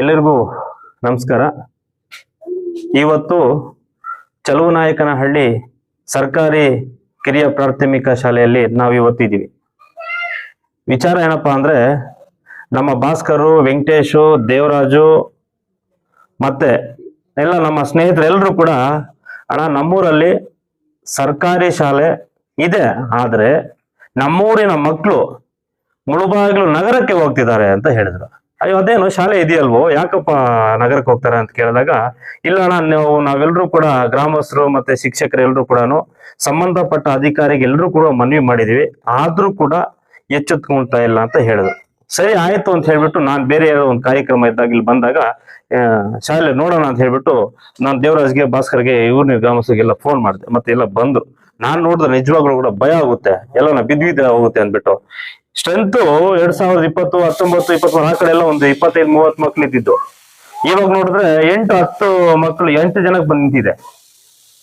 ಎಲ್ಲರಿಗೂ ನಮಸ್ಕಾರ. ಇವತ್ತು ಚಲುವನಾಯಕನಹಳ್ಳಿ ಸರ್ಕಾರಿ ಕಿರಿಯ ಪ್ರಾಥಮಿಕ ಶಾಲೆಯಲ್ಲಿ ನಾವು ಇವತ್ತಿದ್ದೀವಿ ವಿಚಾರ ಏನಪ್ಪಾ ಅಂದ್ರೆ ನಮ್ಮ ಭಾಸ್ಕರು, ವೆಂಕಟೇಶು, ದೇವರಾಜು ಮತ್ತೆ ಎಲ್ಲ ನಮ್ಮ ಸ್ನೇಹಿತರೆಲ್ಲರೂ ಕೂಡ ಅಣ್ಣ ನಮ್ಮೂರಲ್ಲಿ ಸರ್ಕಾರಿ ಶಾಲೆ ಇದೆ. ಆದರೆ ನಮ್ಮೂರಿನ ಮಕ್ಕಳು ಮುಳುಬಾಗಿಲು ನಗರಕ್ಕೆ ಹೋಗ್ತಿದ್ದಾರೆ ಅಂತ ಹೇಳಿದ್ರು. ಅಯ್ಯೋ, ಅದೇನು ಶಾಲೆ ಇದೆಯಲ್ವೋ? ಯಾಕಪ್ಪ ನಗರಕ್ಕೆ ಹೋಗ್ತಾರೆ ಅಂತ ಕೇಳಿದಾಗ, ಇಲ್ಲ ಅಣ್ಣ, ನಾವು ನಾವೆಲ್ಲರೂ ಕೂಡ ಗ್ರಾಮಸ್ಥರು ಮತ್ತೆ ಶಿಕ್ಷಕರು ಎಲ್ಲರೂ ಕೂಡ ಸಂಬಂಧಪಟ್ಟ ಅಧಿಕಾರಿಗೆ ಎಲ್ಲರೂ ಕೂಡ ಮನವಿ ಮಾಡಿದ್ವಿ. ಆದ್ರೂ ಕೂಡ ಎಚ್ಚೆತ್ಕೊಳ್ತಾ ಇಲ್ಲ ಅಂತ ಹೇಳಿದ್ರು. ಸರಿ, ಆಯ್ತು ಅಂತ ಹೇಳ್ಬಿಟ್ಟು ನಾನು ಬೇರೆ ಯಾವ ಒಂದು ಕಾರ್ಯಕ್ರಮ ಇದ್ದಾಗ ಇಲ್ಲಿ ಬಂದಾಗ ಶಾಲೆ ನೋಡೋಣ ಅಂತ ಹೇಳ್ಬಿಟ್ಟು ನಾನು ದೇವರಾಜ್ಗೆ, ಭಾಸ್ಕರ್ಗೆ ಇವ್ರನ್ನ ಗ್ರಾಮಸ್ಥರಿಗೆಲ್ಲ ಫೋನ್ ಮಾಡಿದೆ. ಮತ್ತೆ ಎಲ್ಲ ಬಂದ್ರು. ನಾನ್ ನೋಡಿದ್ರೆ ನಿಜವಾಗ್ಲೂ ಕೂಡ ಭಯ ಆಗುತ್ತೆ. ಎಲ್ಲ ನಾ ಬಿದ್ದ ಹೋಗುತ್ತೆ ಅಂದ್ಬಿಟ್ಟು. ಸ್ಟ್ರೆಂತ್ ಎರಡ್ ಸಾವಿರದ ಇಪ್ಪತ್ತು, ಹತ್ತೊಂಬತ್ತು, ಇಪ್ಪತ್ಮೂರು, ಆ ಕಡೆ ಎಲ್ಲ ಒಂದು ಇಪ್ಪತ್ತೈದು, ಮೂವತ್ತು ಮಕ್ಳು ಇದ್ದಿದ್ದು ಇವಾಗ ನೋಡಿದ್ರೆ ಎಂಟು, ಹತ್ತು ಮಕ್ಕಳು ಎಂಟು ಜನಕ್ಕೆ ಬಂದ್ ನಿಂತಿದೆ.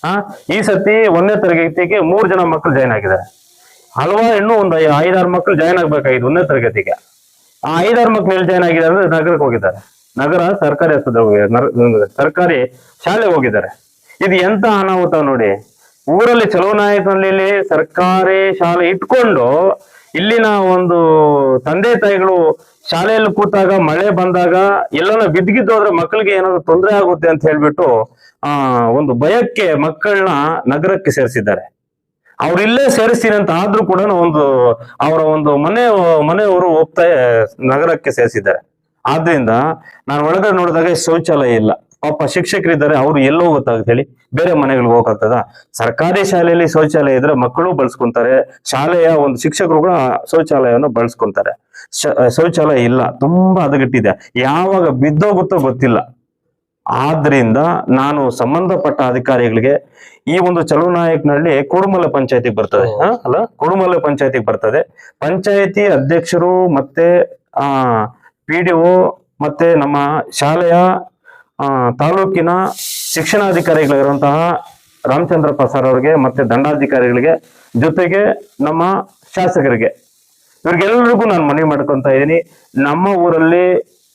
ಆ, ಈ ಸತಿ ಒಂದನೇ ತರಗತಿಗೆ ಮೂರು ಜನ ಮಕ್ಕಳು ಜಾಯ್ನ್ ಆಗಿದೆ ಹಲವಾರು ಇನ್ನೂ ಒಂದು ಐದಾರು ಮಕ್ಕಳು ಜಾಯ್ನ್ ಆಗ್ಬೇಕಾಗಿತ್ತು ಒಂದನೇ ತರಗತಿಗೆ. ಆ ಐದಾರು ಮಕ್ಕಳು ಎಲ್ಲಿ ಜಾಯ್ನ್ ಆಗಿದೆ ಅಂದ್ರೆ ನಗರಕ್ಕೆ ಹೋಗಿದ್ದಾರೆ. ನಗರ ಸರ್ಕಾರಿ ಸರ್ಕಾರಿ ಶಾಲೆಗೆ ಹೋಗಿದ್ದಾರೆ. ಇದು ಎಂತ ಅನಾಹುತ ನೋಡಿ. ಊರಲ್ಲಿ ಚಲೋ ನಾಯಕನಲ್ಲಿ ಸರ್ಕಾರಿ ಶಾಲೆ ಇಟ್ಕೊಂಡು ಇಲ್ಲಿನ ಒಂದು ತಂದೆ ತಾಯಿಗಳು ಶಾಲೆಯಲ್ಲಿ ಕೂತಾಗ, ಮಳೆ ಬಂದಾಗ, ಎಲ್ಲನ ಬಿದ್ದಿದ್ದೋದ್ರೆ ಮಕ್ಕಳಿಗೆ ಏನಾದ್ರು ತೊಂದರೆ ಆಗುತ್ತೆ ಅಂತ ಹೇಳ್ಬಿಟ್ಟು, ಆ, ಒಂದು ಭಯಕ್ಕೆ ಮಕ್ಕಳನ್ನ ನಗರಕ್ಕೆ ಸೇರಿಸಿದ್ದಾರೆ. ಅವ್ರು ಇಲ್ಲೇ ಸೇರಿಸ್ತೀನಿ ಅಂತ ಆದ್ರೂ ಕೂಡ ಒಂದು, ಅವರ ಒಂದು ಮನೆ, ಮನೆಯವರು ಹೋಗ್ತಾ, ನಗರಕ್ಕೆ ಸೇರಿಸಿದ್ದಾರೆ. ಆದ್ರಿಂದ ನಾನು ಒಳಗಡೆ ನೋಡಿದಾಗ ಶೌಚಾಲಯ ಇಲ್ಲ. ಪಾಪ ಶಿಕ್ಷಕರಿದ್ದಾರೆ ಅವ್ರು ಎಲ್ಲೋ ಗೊತ್ತಾಗುತ್ತೆ ಹೇಳಿ? ಬೇರೆ ಮನೆಗಳಿಗೆ ಹೋಗಕ್ಕಾಗ್ತದ ಸರ್ಕಾರಿ ಶಾಲೆಯಲ್ಲಿ ಶೌಚಾಲಯ ಇದ್ರೆ ಮಕ್ಕಳು ಬಳಸ್ಕೊಂತಾರೆ ಶಾಲೆಯ ಒಂದು ಶಿಕ್ಷಕರು ಕೂಡ ಶೌಚಾಲಯವನ್ನು ಬಳಸ್ಕೊಂತಾರೆ. ಶೌಚಾಲಯ ಇಲ್ಲ ತುಂಬಾ ಹದಗೆಟ್ಟಿದೆ. ಯಾವಾಗ ಬಿದ್ದೋಗುತ್ತೋ ಗೊತ್ತಿಲ್ಲ. ಆದ್ರಿಂದ ನಾನು ಸಂಬಂಧಪಟ್ಟ ಅಧಿಕಾರಿಗಳಿಗೆ ಈ ಒಂದು ಚಲುನಾಯಕನಲ್ಲಿ ಕುಡುಮಲ ಪಂಚಾಯತಿಗೆ ಬರ್ತದೆ? ಅಲ್ಲ? ಕುಡುಮಲ ಪಂಚಾಯತಿಗೆ ಬರ್ತದೆ. ಪಂಚಾಯತಿ ಅಧ್ಯಕ್ಷರು ಮತ್ತೆ ಆ ಪಿ ಡಿ ಒ ಮತ್ತೆ ನಮ್ಮ ಶಾಲೆಯ ತಾಲೂಕಿನ ಶಿಕ್ಷಣಾಧಿಕಾರಿಗಳಿರುವಂತಹ ರಾಮಚಂದ್ರ ಸರ್ ಅವರಿಗೆ ಮತ್ತೆ ದಂಡಾಧಿಕಾರಿಗಳಿಗೆ ಜೊತೆಗೆ ನಮ್ಮ ಶಾಸಕರಿಗೆ ಇವ್ರಿಗೆಲ್ರಿಗೂ ನಾನು ಮನವಿ ಮಾಡ್ಕೊಂತ ಇದ್ದೀನಿ ನಮ್ಮ ಊರಲ್ಲಿ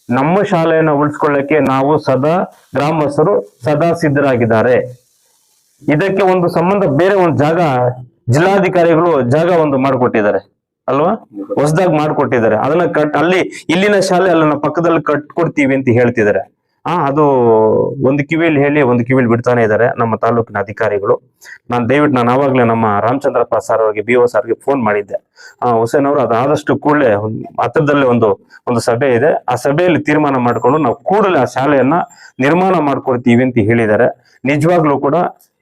ನಮ್ಮ ಶಾಲೆಯನ್ನು ಉಳಿಸ್ಕೊಳ್ಳಕ್ಕೆ ನಾವು ಸದಾ ಗ್ರಾಮಸ್ಥರು ಸದಾ ಸಿದ್ಧರಾಗಿದ್ದಾರೆ. ಇದಕ್ಕೆ ಒಂದು ಸಂಬಂಧ ಬೇರೆ ಒಂದು ಜಾಗ ಜಿಲ್ಲಾಧಿಕಾರಿಗಳು ಜಾಗ ಒಂದು ಮಾಡಿಕೊಟ್ಟಿದ್ದಾರೆ. ಅಲ್ವಾ? ಹೊಸದಾಗಿ ಮಾಡಿಕೊಟ್ಟಿದ್ದಾರೆ. ಅದನ್ನ ಕಟ್ ಅಲ್ಲಿ ಇಲ್ಲಿನ ಶಾಲೆ ಅಲ್ಲಿನ ಪಕ್ಕದಲ್ಲಿ ಕಟ್ಕೊಡ್ತೀವಿ ಅಂತ ಹೇಳ್ತಿದ್ದಾರೆ. ಆ, ಅದು ಒಂದು ಕಿವಿಯಲ್ಲಿ ಹೇಳಿ ಒಂದು ಕಿವಿಯಲ್ಲಿ ಬಿಡ್ತಾನೆ ಇದ್ದಾರೆ ನಮ್ಮ ತಾಲೂಕಿನ ಅಧಿಕಾರಿಗಳು. ನಾನು ದಯವಿಟ್ಟು ನಾನು ಆವಾಗಲೇ ನಮ್ಮ ರಾಮಚಂದ್ರಪ್ಪ ಸರ್ ಅವರಿಗೆ ಬಿ ಒ ಸರ್ಗೆ ಫೋನ್ ಮಾಡಿದ್ದೆ. ಆ, ಹುಸೇನ್ ಅವರು ಅದಾದಷ್ಟು ಕೂಡಲೇ ಹತ್ರದಲ್ಲೇ ಒಂದು ಒಂದು ಸಭೆ ಇದೆ. ಆ ಸಭೆಯಲ್ಲಿ ತೀರ್ಮಾನ ಮಾಡಿಕೊಂಡು ನಾವು ಕೂಡಲೇ ಆ ಶಾಲೆಯನ್ನ ನಿರ್ಮಾಣ ಮಾಡ್ಕೊಡ್ತೀವಿ ಅಂತ ಹೇಳಿದ್ದಾರೆ. ನಿಜವಾಗ್ಲೂ ಕೂಡ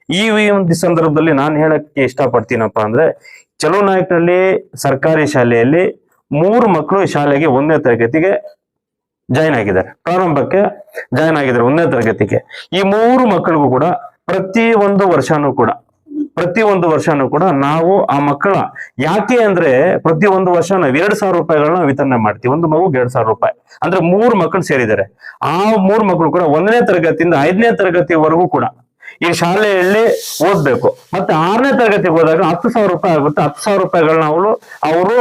ಈ ಒಂದು ಸಂದರ್ಭದಲ್ಲಿ ನಾನು ಹೇಳಕ್ಕೆ ಇಷ್ಟಪಡ್ತೀನಪ್ಪ ಅಂದ್ರೆ, ಚಲೋ ನಾಯಕನಲ್ಲಿ ಸರ್ಕಾರಿ ಶಾಲೆಯಲ್ಲಿ ಮೂರು ಮಕ್ಕಳು ಶಾಲೆಗೆ ಒಂದನೇ ತರಗತಿಗೆ ಜಾಯ್ನ್ ಆಗಿದ್ದಾರೆ. ಪ್ರಾರಂಭಕ್ಕೆ ಜಾಯ್ನ್ ಆಗಿದ್ದಾರೆ ಒಂದನೇ ತರಗತಿಗೆ. ಈ ಮೂರು ಮಕ್ಕಳಿಗೂ ಕೂಡ ಪ್ರತಿ ಒಂದು ವರ್ಷನೂ ಕೂಡ, ಪ್ರತಿ ಒಂದು ವರ್ಷನೂ ಕೂಡ ನಾವು ಆ ಮಕ್ಕಳ ಯಾಕೆ ಅಂದ್ರೆ ಪ್ರತಿ ಒಂದು ವರ್ಷ ನಾವು ಎರಡ್ ಸಾವಿರ ರೂಪಾಯಿಗಳನ್ನ ವಿತರಣೆ ಮಾಡ್ತೀವಿ. ಒಂದು ಮಗು ಎರಡ್ ಸಾವಿರ ರೂಪಾಯಿ. ಅಂದ್ರೆ ಮೂರು ಮಕ್ಕಳು ಸೇರಿದ್ದಾರೆ. ಆ ಮೂರು ಮಕ್ಕಳು ಕೂಡ ಒಂದನೇ ತರಗತಿಯಿಂದ ಐದನೇ ತರಗತಿವರೆಗೂ ಕೂಡ ಈ ಶಾಲೆಯಲ್ಲಿ ಓದ್ಬೇಕು. ಮತ್ತೆ ಆರನೇ ತರಗತಿಗೆ ಹೋದಾಗ ಹತ್ತು ಸಾವಿರ ರೂಪಾಯಿ ಆಗುತ್ತೆ. ಹತ್ತು ಸಾವಿರ ರೂಪಾಯಿಗಳನ್ನ ಅವಳು, ಅವರು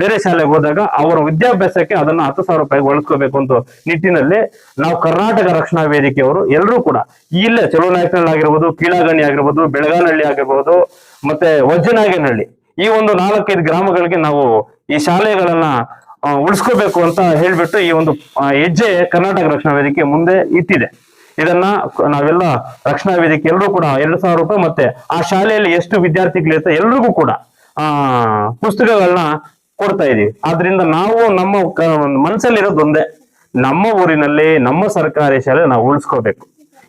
ಬೇರೆ ಶಾಲೆಗೆ ಹೋದಾಗ ಅವರ ವಿದ್ಯಾಭ್ಯಾಸಕ್ಕೆ ಅದನ್ನ ಹತ್ತು ಸಾವಿರ ರೂಪಾಯಿಗೆ ಬಳಸ್ಕೋಬೇಕು ಅಂತ ನಿಟ್ಟಿನಲ್ಲಿ ನಾವು ಕರ್ನಾಟಕ ರಕ್ಷಣಾ ವೇದಿಕೆಯವರು ಎಲ್ಲರೂ ಕೂಡ ಇಲ್ಲೇ ಚಲೋನಾಯಕನಹಳ್ಳಿ ಆಗಿರ್ಬೋದು, ಕೀಳಾಗಣಿ ಆಗಿರ್ಬೋದು, ಬೆಳಗಾನಹಳ್ಳಿ ಆಗಿರ್ಬೋದು, ಮತ್ತೆ ವಜ್ರನಾಗೇನಹಳ್ಳಿ ಈ ಒಂದು ನಾಲ್ಕೈದು ಗ್ರಾಮಗಳಿಗೆ ನಾವು ಈ ಶಾಲೆಗಳನ್ನ ಉಳಿಸ್ಕೋಬೇಕು ಅಂತ ಹೇಳ್ಬಿಟ್ಟು ಈ ಒಂದು ಹೆಜ್ಜೆ ಕರ್ನಾಟಕ ರಕ್ಷಣಾ ವೇದಿಕೆ ಮುಂದೆ ಇಟ್ಟಿದೆ. ಇದನ್ನ ನಾವೆಲ್ಲ ರಕ್ಷಣಾ ವೇದಿಕೆ ಎಲ್ಲರೂ ಕೂಡ ಎರಡು ಸಾವಿರ ರೂಪಾಯಿ ಮತ್ತೆ ಆ ಶಾಲೆಯಲ್ಲಿ ಎಷ್ಟು ವಿದ್ಯಾರ್ಥಿಗಳಿರ್ತಾರೆ ಎಲ್ರಿಗೂ ಕೂಡ, ಆ, ಪುಸ್ತಕಗಳನ್ನ ಕೊಡ್ತಾ ಇದೀವಿ. ಆದ್ರಿಂದ ನಾವು ನಮ್ಮ ಮನಸ್ಸಲ್ಲಿರೋದೊಂದೇ ನಮ್ಮ ಊರಿನಲ್ಲಿ, ನಮ್ಮ ಸರ್ಕಾರಿ ಶಾಲೆ ನಾವು ಉಳಿಸ್ಕೋಬೇಕು.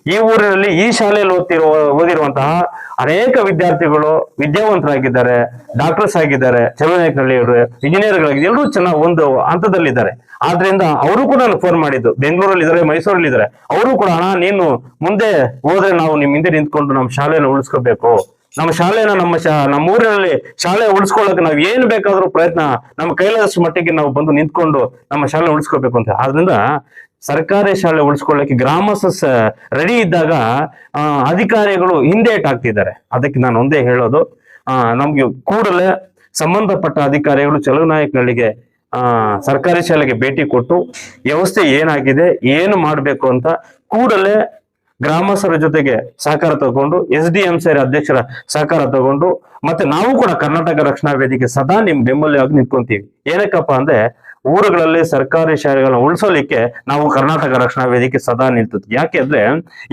ಈ ಊರಿನಲ್ಲಿ, ಈ ಶಾಲೆಯಲ್ಲಿ ಓದ್ತಿರೋ, ಓದಿರುವಂತಹ ಅನೇಕ ವಿದ್ಯಾರ್ಥಿಗಳು ವಿದ್ಯಾವಂತರಾಗಿದ್ದಾರೆ ಡಾಕ್ಟರ್ಸ್ ಆಗಿದ್ದಾರೆ ಚಲನಾಯಕನಹಳ್ಳಿಯವರು ಇಂಜಿನಿಯರ್ಗಳಾಗಿದ್ದಾರೆ ಎಲ್ಲರೂ ಚೆನ್ನಾಗಿ ಒಂದು ಹಂತದಲ್ಲಿದ್ದಾರೆ. ಆದ್ರಿಂದ ಅವರು ಕೂಡ ನನಗೆ ಫೋನ್ ಮಾಡಿದ್ದು. ಬೆಂಗಳೂರಲ್ಲಿ ಇದ್ದಾರೆ, ಮೈಸೂರಲ್ಲಿ ಇದ್ದಾರೆ. ಅವರು ಕೂಡ, ಅಣ್ಣ, ನೀನು ಮುಂದೆ ಹೋದ್ರೆ ನಾವು ನಿಮ್ ಹಿಂದೆ ನಿಂತ್ಕೊಂಡು ನಮ್ಮ ಶಾಲೆಯನ್ನು ಉಳಿಸ್ಕೋಬೇಕು. ನಮ್ಮ ಶಾಲೆನ ನಮ್ಮ ಶಾ ನಮ್ಮ ಊರಿನಲ್ಲಿ ಶಾಲೆ ಉಳಿಸ್ಕೊಳ್ಳೋಕೆ ನಾವು ಏನ್ ಬೇಕಾದ್ರೂ ಪ್ರಯತ್ನ, ನಮ್ಮ ಕೈಲಾದಷ್ಟು ಮಟ್ಟಿಗೆ ನಾವು ಬಂದು ನಿಂತ್ಕೊಂಡು ನಮ್ಮ ಶಾಲೆ ಉಳಿಸ್ಕೋಬೇಕು ಅಂತ. ಆದ್ರಿಂದ ಸರ್ಕಾರಿ ಶಾಲೆ ಉಳಿಸ್ಕೊಳ್ಳಕ್ಕೆ ಗ್ರಾಮಸ್ಥ ರೆಡಿ ಇದ್ದಾಗ ಅಧಿಕಾರಿಗಳು ಹಿಂದೇಟ್ ಆಗ್ತಿದ್ದಾರೆ. ಅದಕ್ಕೆ ನಾನು ಒಂದೇ ಹೇಳೋದು ನಮ್ಗೆ ಕೂಡಲೇ ಸಂಬಂಧಪಟ್ಟ ಅಧಿಕಾರಿಗಳು ಚಲುನಾಯಕನಹಳ್ಳಿಗೆ ಆ ಸರ್ಕಾರಿ ಶಾಲೆಗೆ ಭೇಟಿ ಕೊಟ್ಟು ವ್ಯವಸ್ಥೆ ಏನಾಗಿದೆ, ಏನು ಮಾಡಬೇಕು ಅಂತ ಕೂಡಲೇ ಗ್ರಾಮಸ್ಥರ ಜೊತೆಗೆ ಸಹಕಾರ ತಗೊಂಡು, ಎಸ್ ಡಿ ಎಂ ಸಿ ಅಧ್ಯಕ್ಷರ ಸಹಕಾರ ತಗೊಂಡು, ಮತ್ತೆ ನಾವು ಕೂಡ ಕರ್ನಾಟಕ ರಕ್ಷಣಾ ವೇದಿಕೆ ಸದಾ ನಿಮ್ ಬೆಂಬಲವಾಗಿ ನಿಂತ್ಕೊಂತೀವಿ. ಏನಕ್ಕಪ್ಪ ಅಂದ್ರೆ ಊರುಗಳಲ್ಲಿ ಸರ್ಕಾರಿ ಶಾಲೆಗಳನ್ನ ಉಳಿಸೋಲಿಕ್ಕೆ ನಾವು ಕರ್ನಾಟಕ ರಕ್ಷಣಾ ವೇದಿಕೆ ಸದಾ ನಿಲ್ತದೆ. ಯಾಕೆ ಅಂದ್ರೆ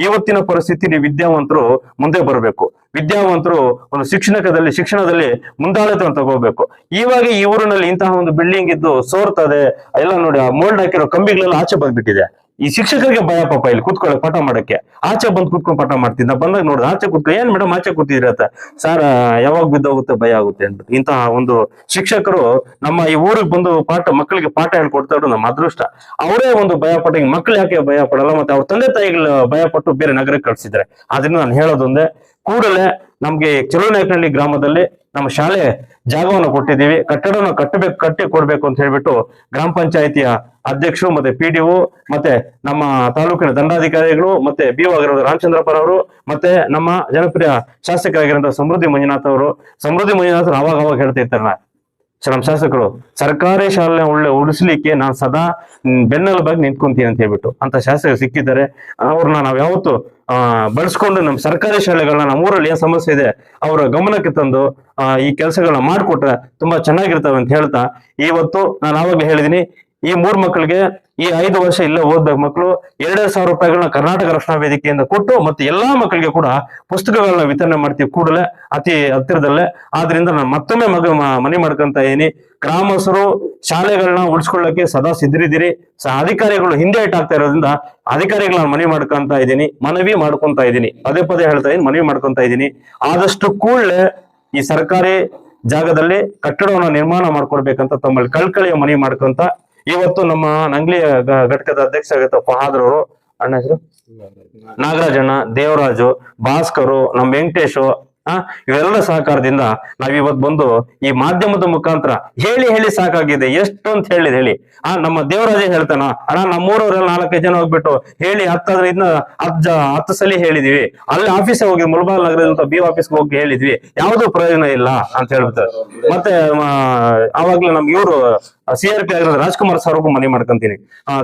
ಇವತ್ತಿನ ಪರಿಸ್ಥಿತಿ ವಿದ್ಯಾವಂತರು ಮುಂದೆ ಬರಬೇಕು. ವಿದ್ಯಾವಂತರು ಒಂದು ಶಿಕ್ಷಣಕದಲ್ಲಿ, ಶಿಕ್ಷಣದಲ್ಲಿ ಮುಂದಾಳತ್ವ ತಗೋಬೇಕು. ಇವಾಗ ಈ ಊರಿನಲ್ಲಿ ಇಂತಹ ಒಂದು ಬಿಲ್ಡಿಂಗ್ ಇದ್ದು ಸೋರ್ತದೆ, ಎಲ್ಲ ನೋಡಿ ಆ ಮೋಲ್ಡ್ ಹಾಕಿರೋ ಕಂಬಿಗಳೆಲ್ಲ ಆಚೆ ಬಂದ್ಬಿಟ್ಟಿದೆ ಈ ಶಿಕ್ಷಕರಿಗೆ ಭಯ ಪಾಪ ಇಲ್ಲಿ ಕೂತ್ಕೊಳ್ಳಿ ಪಾಠ ಮಾಡಕ್ಕೆ. ಆಚೆ ಬಂದು ಕೂತ್ಕೊಂಡು ಪಾಠ ಮಾಡ್ತಿದ್ದ, ಬಂದಾಗ ನೋಡಿದ ಆಚೆ ಕೂತ್ಕೊ, ಏನ್ ಮೇಡಮ್ ಆಚೆ ಕೂತಿದ್ರಿ ಅಂತ ಸರ್ ಯಾವಾಗ ಬಿದ್ದೋಗುತ್ತೆ ಭಯ ಆಗುತ್ತೆ ಅಂತ ಇಂತಹ ಒಂದು ಶಿಕ್ಷಕರು ನಮ್ಮ ಈ ಊರಿಗೆ ಬಂದು ಪಾಠ, ಮಕ್ಕಳಿಗೆ ಪಾಠ ಹೇಳ್ಕೊಡ್ತಾ ಇರೋದು ನಮ್ಮ ಅದೃಷ್ಟ. ಅವರೇ ಒಂದು ಭಯ ಪಟ್ಟ ಮಕ್ಳು ಯಾಕೆ ಭಯ ಪಡಲ್ಲ, ಮತ್ತೆ ಅವ್ರ ತಂದೆ ತಾಯಿಗಳು ಭಯ ಪಟ್ಟು ಬೇರೆ ನಗರಕ್ಕೆ ಕಳ್ಸಿದ್ರೆ ಅದನ್ನ ನಾನು ಹೇಳೋದೊಂದೇ ಕೂಡಲೇ ನಮ್ಗೆ ಚಲೋನಾಯಕನಹಳ್ಳಿ ಗ್ರಾಮದಲ್ಲಿ ನಮ್ಮ ಶಾಲೆ ಜಾಗವನ್ನು ಕೊಟ್ಟಿದ್ದೀವಿ. ಕಟ್ಟಡವನ್ನು ಕಟ್ಟಬೇಕು, ಕಟ್ಟಿ ಕೊಡ್ಬೇಕು ಅಂತ ಹೇಳ್ಬಿಟ್ಟು ಗ್ರಾಮ ಪಂಚಾಯತಿಯ ಅಧ್ಯಕ್ಷರು ಮತ್ತೆ ಪಿ ಡಿ ಮತ್ತೆ ನಮ್ಮ ತಾಲೂಕಿನ ದಂಡಾಧಿಕಾರಿಗಳು ಮತ್ತೆ ಬಿ ಆಗಿರೋದು ರಾಮಚಂದ್ರಪ್ಪ ಅವರು ಮತ್ತೆ ನಮ್ಮ ಜನಪ್ರಿಯ ಶಾಸಕರಾಗಿರುವಂತಹ ಸಮೃದ್ಧಿ ಮಂಜುನಾಥ್ ಅವರು. ಸಮೃದ್ಧಿ ಮಂಜುನಾಥ್ ಅವಾಗ ಅವಾಗ ಹೇಳ್ತಾ ಇರ್ತಾರೆ ನಮ್ಮ ಶಾಸಕರು ಸರ್ಕಾರಿ ಶಾಲೆ ಒಳ್ಳೆ ಉಳಿಸ್ಲಿಕ್ಕೆ ನಾನು ಸದಾ ಮ್, ಬಗ್ಗೆ ನಿಂತ್ಕೊಂತೀನಿ ಅಂತ ಹೇಳ್ಬಿಟ್ಟು ಅಂತ ಶಾಸಕರು ಸಿಕ್ಕಿದ್ದಾರೆ. ಅವ್ರನ್ನ ನಾವ್ ಯಾವತ್ತು ಆ ಬಳಸ್ಕೊಂಡು ನಮ್ಮ ಸರ್ಕಾರಿ ಶಾಲೆಗಳನ್ನ ನಮ್ಮ ಊರಲ್ಲಿ ಏನ್ ಸಮಸ್ಯೆ ಇದೆ ಅವರ ಗಮನಕ್ಕೆ ತಂದು ಈ ಕೆಲಸಗಳನ್ನ ಮಾಡಿಕೊಟ್ರೆ ತುಂಬಾ ಚೆನ್ನಾಗಿರ್ತವೆ ಅಂತ ಹೇಳ್ತಾ ಇವತ್ತು ನಾನು ಆವಾಗಲೇ ಹೇಳಿದೀನಿ ಈ ಮೂರ್ ಮಕ್ಕಳಿಗೆ ಈ ಐದು ವರ್ಷ ಇಲ್ಲ ಓದ್ಬೇಕು ಮಕ್ಕಳು ಎರಡೆರಡು ಸಾವಿರ ರೂಪಾಯಿಗಳನ್ನ ಕರ್ನಾಟಕ ರಕ್ಷಣಾ ವೇದಿಕೆಯಿಂದ ಕೊಟ್ಟು ಮತ್ತೆ ಎಲ್ಲಾ ಮಕ್ಕಳಿಗೆ ಕೂಡ ಪುಸ್ತಕಗಳನ್ನ ವಿತರಣೆ ಮಾಡ್ತೀವಿ ಕೂಡಲೇ, ಅತಿ ಹತ್ತಿರದಲ್ಲೇ. ಆದ್ರಿಂದ ನಾನು ಮತ್ತೊಮ್ಮೆ ಮಗ ಮನೆ ಮಾಡ್ಕೊಂತ ಇದೀನಿ. ಗ್ರಾಮಸ್ಥರು ಶಾಲೆಗಳನ್ನ ಉಳಿಸ್ಕೊಳ್ಳಕ್ಕೆ ಸದಾ ಸಿದ್ಧರಿದ್ದೀರಿ. ಅಧಿಕಾರಿಗಳು ಹಿಂದೆ ಇಟ್ಟಾಗ್ತಾ ಇರೋದ್ರಿಂದ ಅಧಿಕಾರಿಗಳನ್ನ ಮನವಿ ಮಾಡ್ಕೊಂತ ಇದ್ದೀನಿ ಮನವಿ ಮಾಡ್ಕೊಂತ ಇದ್ದೀನಿ ಪದೇ ಪದೇ ಹೇಳ್ತಾ ಇದ್ದೀನಿ ಮನವಿ ಮಾಡ್ಕೊಂತ ಇದ್ದೀನಿ ಆದಷ್ಟು ಕೂಡಲೇ ಈ ಸರ್ಕಾರಿ ಜಾಗದಲ್ಲಿ ಕಟ್ಟಡವನ್ನು ನಿರ್ಮಾಣ ಮಾಡ್ಕೊಡ್ಬೇಕಂತ ತಮ್ಮಲ್ಲಿ ಕಳ್ಕಳಿಯ ಮನವಿ ಮಾಡ್ಕೊಂತ ಇವತ್ತು ನಮ್ಮ ನಂಗ್ಲಿ ಘಟಕದ ಅಧ್ಯಕ್ಷ ಆಗತ್ತ ಫಹಾದ್ರವರು ಅಣ್ಣ ಹೆಸರು? ನಾಗರಾಜಣ್ಣ ದೇವರಾಜು ಭಾಸ್ಕರು ನಮ್ ವೆಂಕಟೇಶು ಆ ಇವೆಲ್ಲ ಸಹಕಾರದಿಂದ ನಾವಿವತ್ ಬಂದು ಈ ಮಾಧ್ಯಮದ ಮುಖಾಂತರ ಹೇಳಿ ಹೇಳಿ ಸಾಕಾಗಿದೆ. ಎಷ್ಟು ಅಂತ ಹೇಳಿದ್ ಹೇಳಿ. ಆ ನಮ್ಮ ದೇವರಾಜ ಹೇಳ್ತಾನ ಅಣ್ಣ ನಮ್ಮೂರವ್ರೆಲ್ಲ ನಾಲ್ಕೈದು ಜನ ಹೋಗ್ಬಿಟ್ಟು ಹೇಳಿ ಹತ್ತಾದ್ರೆ ಹತ್ತ ಹತ್ತು ಸಲ ಹೇಳಿದೀವಿ. ಅಲ್ಲಿ ಆಫೀಸ್ ಹೋಗಿ ಮುಲ್ಬಾಲ್ ನಗರದಂತ ಬಿ ಆಫೀಸ್ಗೆ ಹೋಗಿ ಹೇಳಿದ್ವಿ. ಯಾವ್ದು ಪ್ರಯೋಜನ ಇಲ್ಲ ಅಂತ ಹೇಳ್ಬಿಟ್ಟು. ಮತ್ತೆ ಆ, ಆವಾಗ್ಲೇ ನಮ್ಗೆ ಇವರು ಸಿ ಆರ್ ಪಿ ಆಗಿರೋದು ರಾಜ್ಕುಮಾರ್ ಸರ್ಗೂ ಮನೆ ಮಾಡ್ಕೊಂತೀನಿ.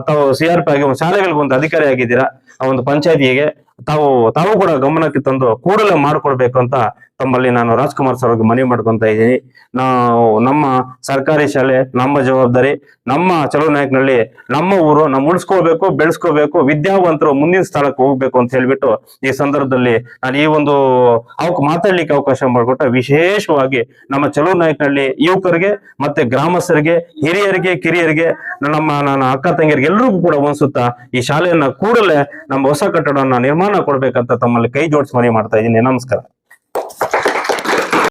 ತಾವು ಸಿ ಆರ್ ಪಿ ಆಗಿ ಒಂದು ಶಾಲೆಗಳಿಗೆ ಒಂದು ಅಧಿಕಾರಿ ಆಗಿದ್ದೀರಾ ಒಂದು ಪಂಚಾಯತಿಗೆ. ತಾವು ತಾವು ಕೂಡ ಗಮನಕ್ಕೆ ತಂದು ಕೂಡಲೇ ಮಾಡಿಕೊಡ್ಬೇಕು ಅಂತ ತಮ್ಮಲ್ಲಿ ನಾನು ರಾಜ್ಕುಮಾರ್ ಸರ್ ಮನವಿ ಮಾಡ್ಕೊಂತ ಇದ್ದೀನಿ. ನಾವು ನಮ್ಮ ಸರ್ಕಾರಿ ಶಾಲೆ, ನಮ್ಮ ಜವಾಬ್ದಾರಿ, ನಮ್ಮ ಚಲೋನಾಯಕನಲ್ಲಿ ನಮ್ಮ ಊರು ನಮ್ಮ ಉಳಿಸ್ಕೋಬೇಕು, ಬೆಳೆಸ್ಕೋಬೇಕು, ವಿದ್ಯಾವಂತರು ಮುಂದಿನ ಸ್ಥಳಕ್ಕೆ ಹೋಗ್ಬೇಕು ಅಂತ ಹೇಳ್ಬಿಟ್ಟು ಈ ಸಂದರ್ಭದಲ್ಲಿ ನಾನು ಈ ಒಂದು ಅವಕ್ಕೆ ಮಾತಾಡ್ಲಿಕ್ಕೆ ಅವಕಾಶ ಮಾಡಿಕೊಟ್ಟ ವಿಶೇಷವಾಗಿ ನಮ್ಮ ಚಲೋನಾಯಕನಲ್ಲಿ ಯುವಕರಿಗೆ ಮತ್ತೆ ಗ್ರಾಮಸ್ಥರಿಗೆ, ಹಿರಿಯರಿಗೆ, ಕಿರಿಯರಿಗೆ, ನಮ್ಮ ನನ್ನ ಅಕ್ಕ ತಂಗಿಯರಿಗೆ ಎಲ್ರಿಗೂ ಕೂಡ ಅನ್ಸುತ್ತಾ ಈ ಶಾಲೆಯನ್ನ ಕೂಡಲೇ ನಮ್ಮ ಹೊಸ ಕಟ್ಟಡವನ್ನ ನಿರ್ಮಾಣ ಕೊಡ್ಬೇಕಂತ ತಮ್ಮಲ್ಲಿ ಕೈ ಜೋಡಿಸಿ ಮನವಿ ಮಾಡ್ತಾ ಇದ್ದೀನಿ. ನಮಸ್ಕಾರ.